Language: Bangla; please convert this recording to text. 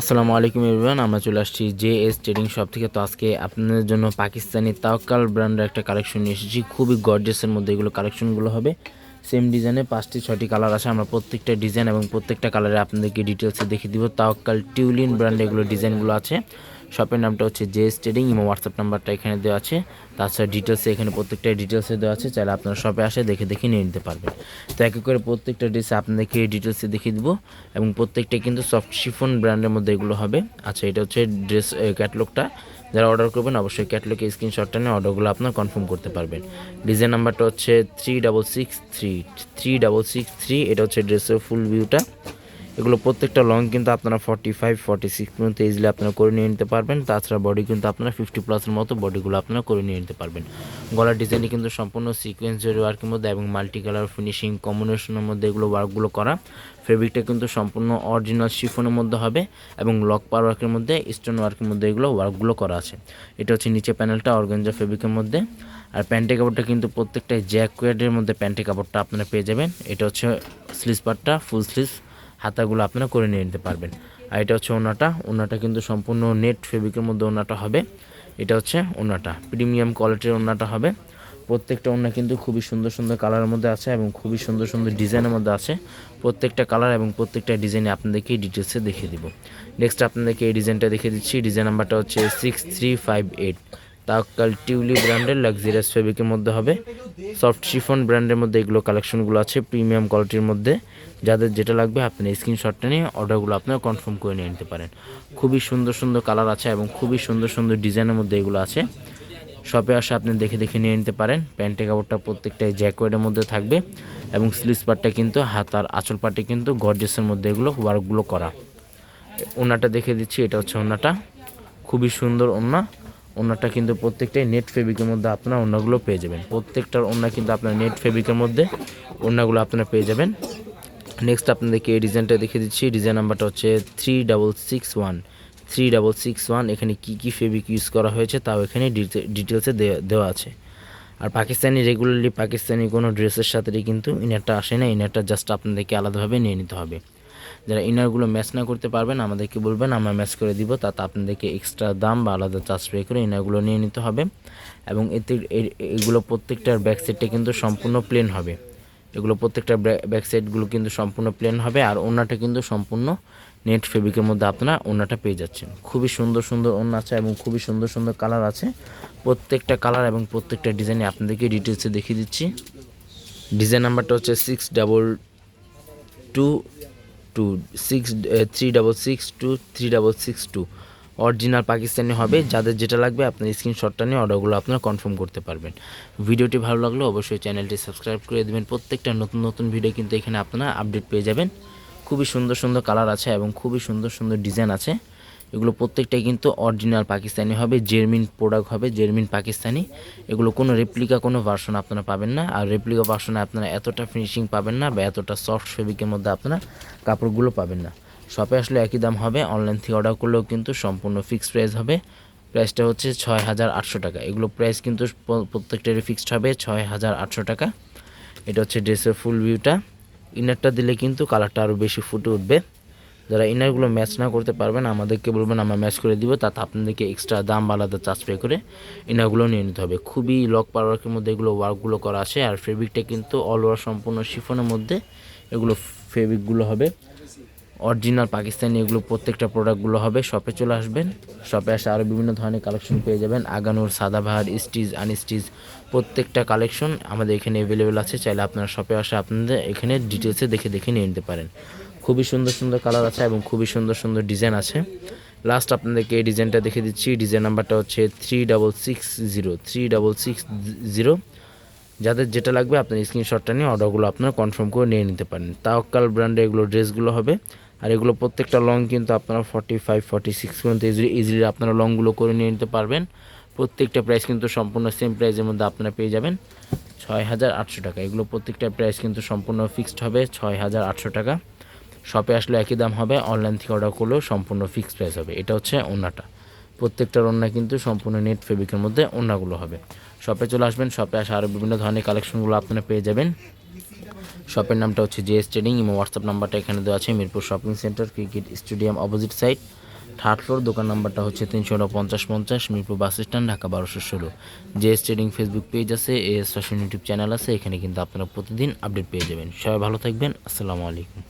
আসসালামু আলাইকুম এভরিওয়ান আমরা চলে আসছি জে এস ট্রেডিং শপ থেকে। তো আজকে আপনাদের জন্য পাকিস্তানি তাওকাল ব্র্যান্ডের একটা কালেকশন নিয়ে এসেছি। খুবই গর্জেসের মধ্যে এগুলো কালেকশনগুলো হবে। সেম ডিজাইনে পাঁচটি, ছয়টি কালার আছে। আমরা প্রত্যেকটা ডিজাইন এবং প্রত্যেকটা কালারে আপনাদেরকে ডিটেলসে দেখিয়ে দিব। তাওকাল টিউলিন ব্র্যান্ডে এগুলো ডিজাইনগুলো আছে। শপের নামটা হচ্ছে জে এস ট্রেডিং এবং হোয়াটসঅ্যাপ নাম্বারটা এখানে দেওয়া আছে। তাছাড়া ডিটেলসে এখানে প্রত্যেকটা ডিটেলসে দেওয়া আছে, চাইলে আপনারা শপে আসে দেখে দেখে নিয়ে নিতে পারবেন। তো এক করে প্রত্যেকটা ড্রেসে আপনাদেরকে ডিটেলসে দেখিয়ে দিব এবং প্রত্যেকটা কিন্তু সফট শিফন ব্র্যান্ডের মধ্যে এগুলো হবে। আচ্ছা এটা হচ্ছে ড্রেস ক্যাটলগটা যারা অর্ডার করবেন অবশ্যই ক্যাটলগে স্ক্রিনশটটা নিয়ে অর্ডারগুলো আপনার কনফার্ম করতে পারবেন। ডিজাইন নাম্বারটা হচ্ছে three double six three three double six three এটা হচ্ছে ড্রেসের ফুল ভিউটা এগুলো প্রত্যেকটা লং কিন্তু আপনারা ফর্টি ফাইভ ফর্টি সিক্স পর্যন্ত ইজিলি আপনারা করে নিয়ে নিতে পারবেন। তাছাড়া বডি কিন্তু আপনারা ফিফটি প্লাসের মতো বডিগুলো আপনারা করে নিয়ে নিতে পারবেন। গলার ডিজাইনটি কিন্তু সম্পূর্ণ সিকোয়েন্সের ওয়ার্কের মধ্যে এবং মাল্টি কালার ফিনিশিং কম্বিনেশনের মধ্যে এগুলো ওয়ার্কগুলো করা। ফেব্রিকটা কিন্তু সম্পূর্ণ অরিজিনাল শিফনের মধ্যে হবে এবং লক পার ওয়ার্কের মধ্যে স্টোন ওয়ার্কের মধ্যে এগুলো ওয়ার্কগুলো করা আছে। এটা হচ্ছে নিচে প্যানেলটা অর্গেঞ্জা ফেব্রিকের মধ্যে। আর প্যান্টের কাপড়টা কিন্তু প্রত্যেকটাই জ্যাকোয়েডের মধ্যে প্যান্টের কাপড়টা আপনারা পেয়ে যাবেন। এটা হচ্ছে স্লিজ পার্টটা ফুল স্লিজ হাতাগুলো আপনারা করে নিয়ে নিতে পারবেন। আর এটা হচ্ছে ওনাটা। ওনাটা কিন্তু সম্পূর্ণ নেট ফেব্রিকের মধ্যে ওনাটা হবে। এটা হচ্ছে ওনাটা। প্রিমিয়াম কোয়ালিটির ওনাটা হবে। প্রত্যেকটা ওনা কিন্তু খুবই সুন্দর সুন্দর কালারের মধ্যে আছে এবং খুবই সুন্দর সুন্দর ডিজাইনের মধ্যে আছে। প্রত্যেকটা কালার এবং প্রত্যেকটা ডিজাইনে আপনাদেরকে ডিটেলসে দেখিয়ে দিব। নেক্সট আপনাদেরকে এই ডিজাইনটা দেখিয়ে দিচ্ছি। ডিজাইন নাম্বারটা হচ্ছে সিক্স থ্রি ফাইভ এইট তাকাল টিউলি ব্র্যান্ডের লাক্সারিয়াস ফেব্রিকের মধ্যে হবে। সফট শিফন ব্র্যান্ডের মধ্যে এগুলো কালেকশনগুলো আছে, প্রিমিয়াম কোয়ালিটির মধ্যে। যাদের যেটা লাগবে আপনি স্ক্রিনশটটা নিয়ে অর্ডারগুলো আপনারা কনফার্ম করে নিয়ে নিতে পারেন। খুবই সুন্দর সুন্দর কালার আছে এবং খুবই সুন্দর সুন্দর ডিজাইনের মধ্যে এগুলো আছে। শপে আসে আপনি দেখে দেখে নিয়ে নিতে পারেন। প্যান্টের কাপড়টা প্রত্যেকটাই জ্যাকোয়েডের মধ্যে থাকবে এবং স্লিভস পার্টটা কিন্তু হাত আর আঁচল পার্টে কিন্তু গর্জেসের মধ্যে এগুলো ওয়ার্কগুলো করা। ওনাটা দেখে দিচ্ছি, এটা হচ্ছে ওনাটা। খুবই সুন্দর ওনা। ওনাটা কিন্তু প্রত্যেকটাই নেট ফেব্রিকের মধ্যে আপনারা ওনাগুলো পেয়ে যাবেন। প্রত্যেকটার ওনা কিন্তু আপনার নেট ফেব্রিকের মধ্যে ওনাগুলো আপনারা পেয়ে যাবেন। নেক্সট আপনাদেরকে এই ডিজাইনটা দেখে দিচ্ছি। ডিজাইন নাম্বারটা হচ্ছে three double six one three double six one এখানে কী কী ফেব্রিক ইউজ করা হয়েছে তাও এখানে ডিটেলসে দেওয়া আছে। আর পাকিস্তানি রেগুলারলি পাকিস্তানি কোনো ড্রেসের সাথে কিন্তু ইনারটা আসে না। ইনারটা জাস্ট আপনাদেরকে আলাদাভাবে নিয়ে নিতে হবে। যারা ইনারগুলো ম্যাচ না করতে পারবেন, আমাদেরকে বলবেন, আমরা ম্যাচ করে দিব। তাতে আপনাদেরকে এক্সট্রা দাম বা আলাদা চার্জ পে করে ইনারগুলো নিয়ে নিতে হবে। এবং এতে এগুলো প্রত্যেকটার ব্যাক সাইডটা কিন্তু সম্পূর্ণ প্লেন হবে। এগুলো প্রত্যেকটা ব্যাক সাইডগুলো কিন্তু সম্পূর্ণ প্লেন হবে, আর ওনাটা কিন্তু সম্পূর্ণ নেট ফেব্রিকের মধ্যে আপনারা ওনাটা পেয়ে যাচ্ছেন। খুবই সুন্দর সুন্দর ওনা আছে এবং খুবই সুন্দর সুন্দর কালার আছে। প্রত্যেকটা কালার এবং প্রত্যেকটা ডিজাইনে আপনাদেরকে ডিটেলসে দেখিয়ে দিচ্ছি। ডিজাইন নাম্বারটা হচ্ছে six double two two six three double six two three double six two original Pakistani হবে, যাদের যেটা লাগবে আপনার স্ক্রিনশটটা নিয়ে অর্ডারগুলো আপনারা কনফার্ম করতে পারবেন। ভিডিওটি ভালো লাগলে অবশ্যই চ্যানেলটি সাবস্ক্রাইব করে দেবেন। প্রত্যেকটা নতুন নতুন ভিডিও কিন্তু এখানে আপনারা আপডেট পেয়ে যাবেন। খুবই সুন্দর সুন্দর কালার আছে এবং খুবই সুন্দর সুন্দর ডিজাইন আছে। এগুলো প্রত্যেকটাই কিন্তু অরিজিনাল পাকিস্তানি হবে জেরমিন প্রোডাক্ট হবে জেরমিন পাকিস্তানি। এগুলো কোনো রেপ্লিকা কোনো ভার্সন আপনারা পাবেন না। আর রেপ্লিকা ভার্সনে আপনারা এতটা ফিনিশিং পাবেন না বা এতটা সফট ফেব্রিকের মধ্যে আপনারা কাপড়গুলো পাবেন না। শপে আসলে একই দাম হবে অনলাইন থেকে অর্ডার করলেও কিন্তু সম্পূর্ণ ফিক্সড প্রাইস হবে। প্রাইসটা হচ্ছে ছয় হাজার আটশো টাকা। এগুলো প্রাইস কিন্তু প্রত্যেকটারই ফিক্সড হবে ছয় হাজার আটশো টাকা। এটা হচ্ছে ড্রেসের ফুল ভিউটা ইনারটা দিলে কিন্তু কালারটা আরও বেশি ফুটে উঠবে। যারা ইনারগুলো ম্যাচ না করতে পারবেন আমাদেরকে বলবেন, আমরা ম্যাচ করে দিব। তাতে আপনাদেরকে এক্সট্রা দাম আলাদা চার্জ পে করে ইনারগুলো নিয়ে নিতে হবে। খুবই লক পাওয়ার্কের মধ্যে এগুলো ওয়ার্কগুলো করা আছে। আর ফেব্রিকটা কিন্তু অল ওভার সম্পূর্ণ শিফনের মধ্যে এগুলো ফেব্রিকগুলো হবে। অরিজিনাল পাকিস্তানি এগুলো প্রত্যেকটা প্রোডাক্টগুলো হবে। শপে চলে আসবেন। শপে আসে আরও বিভিন্ন ধরনের কালেকশন পেয়ে যাবেন। আগানোর সাদাভার স্টিচ আনস্টিচ প্রত্যেকটা কালেকশন আমাদের এখানে অ্যাভেলেবেল আছে। চাইলে আপনারা শপে আসে আপনাদের এখানে ডিটেলসে দেখে দেখে নিয়ে নিতে পারেন। খুবই সুন্দর সুন্দর কালার আছে এবং খুবই সুন্দর সুন্দর ডিজাইন আছে। লাস্ট আপনাদেরকে এই ডিজাইনটা দেখে দিচ্ছি। ডিজাইন নাম্বারটা হচ্ছে three double six zero three double six zero যাদের যেটা লাগবে আপনার স্ক্রিনশটটা নিয়ে অর্ডারগুলো আপনারা কনফার্ম করে নিয়ে নিতে পারেন। তাওকাল ব্র্যান্ডে এগুলো ড্রেসগুলো হবে। আর এগুলো প্রত্যেকটা লং কিন্তু আপনারা ফর্টি ফাইভ ফর্টি সিক্স পর্যন্ত ইজিলি ইজিলি আপনারা লংগুলো করে নিয়ে নিতে পারবেন। প্রত্যেকটা প্রাইস কিন্তু সম্পূর্ণ সেম প্রাইসের মধ্যে আপনারা পেয়ে যাবেন। ছয় হাজার আটশো টাকা। এগুলো প্রত্যেকটা প্রাইস কিন্তু সম্পূর্ণ ফিক্সড হবে। ছয় হাজার আটশো টাকা। শপে আসলে একই দাম হবে অনলাইন থেকে অর্ডার করলেও সম্পূর্ণ ফিক্সড প্রাইস হবে। এটা হচ্ছে ওনাটা প্রত্যেকটার ওনা কিন্তু সম্পূর্ণ নেট ফেব্রিকের মধ্যে ওনাগুলো হবে। শপে চলে আসবেন শপে আসে আরও বিভিন্ন ধরনের কালেকশনগুলো আপনারা পেয়ে যাবেন। শপের নামটা হচ্ছে জে এস ট্রেডিং এবং হোয়াটসঅ্যাপ নাম্বারটা এখানে দেওয়া আছে, Mirpur shopping centre cricket stadium opposite side third floor দোকান নাম্বারটা হচ্ছে তিনশো পঞ্চাশ পঞ্চাশ, মিরপুর বাস স্ট্যান্ড ঢাকা বারোশো ষোলো। J S trading Facebook page আছে এস ফ্যাশন ইউটিউব চ্যানেল আছে, এখানে কিন্তু আপনারা প্রতিদিন আপডেট পেয়ে যাবেন। সবাই ভালো থাকবেন, আসসালামু আলাইকুম।